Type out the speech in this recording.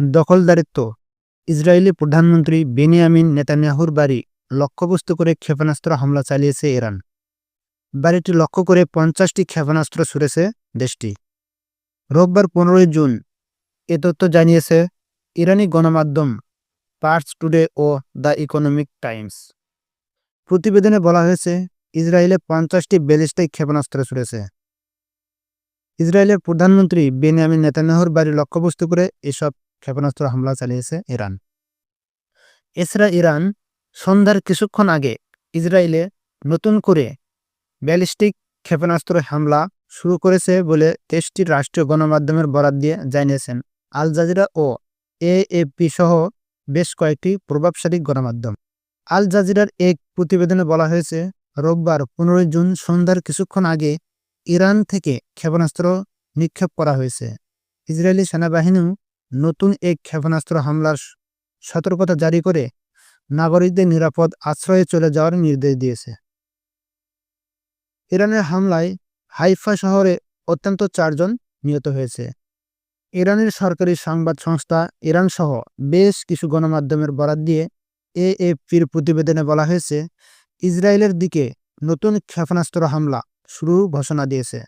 দখলদারিত্ব। Israeli প্রধানমন্ত্রী Benjamin নেতানিয়াহুর বাড়ি লক্ষ্যবস্তু করে ক্ষেপণাস্ত্র হামলা চালিয়েছে ইরান। বাড়িটি লক্ষ্য করে পঞ্চাশটি ক্ষেপণাস্ত্র ছুড়েছে দেশটি। রোববার পনেরোই জুন এ তথ্য জানিয়েছে ইরানি গণমাধ্যম পার্স টুডে ও দ্য ইকোনমিক টাইমস। প্রতিবেদনে বলা হয়েছে ইসরায়েলে পঞ্চাশটি ব্যালিস্টিক ক্ষেপণাস্ত্র ছুড়েছে। ইসরায়েলের প্রধানমন্ত্রী বেনিয়ামিন নেতানিয়াহুর বাড়ি লক্ষ্যবস্তু করে এসব ক্ষেপণাস্ত্র হামলা চালিয়েছে ইরান। এছাড়া ইরান সন্ধ্যার কিছুক্ষণ আগে ইসরায়েলে নতুন করে ব্যালিস্টিক ক্ষেপণাস্ত্র হামলা শুরু করেছে বলে দেশটির রাষ্ট্রীয় গণমাধ্যমের বরাত দিয়ে জানিয়েছেন আল জাজিরা ও এএপি সহ বেশ কয়েকটি প্রভাবশালী গণমাধ্যম। আল জাজিরার এক প্রতিবেদনে বলা হয়েছে, রোববার পনেরোই জুন সন্ধ্যার কিছুক্ষণ আগে ইরান থেকে ক্ষেপণাস্ত্র নিক্ষেপ করা হয়েছে। ইসরায়েলি সেনাবাহিনীও নতুন এক ক্ষেপণাস্ত্র হামলার সতর্কতা জারি করে নাগরিকদের নিরাপদ আশ্রয়ে চলে যাওয়ার নির্দেশ দিয়েছে। ইরানের হামলায় হাইফা শহরে অত্যন্ত চারজন নিহত হয়েছে। ইরানের সরকারি সংবাদ সংস্থা ইরান সহ বেশ কিছু গণমাধ্যমের বরাত দিয়ে এএফপির প্রতিবেদনে বলা হয়েছে, ইসরায়েলের দিকে নতুন ক্ষেপণাস্ত্র হামলা শুরু ঘোষণা দিয়েছে।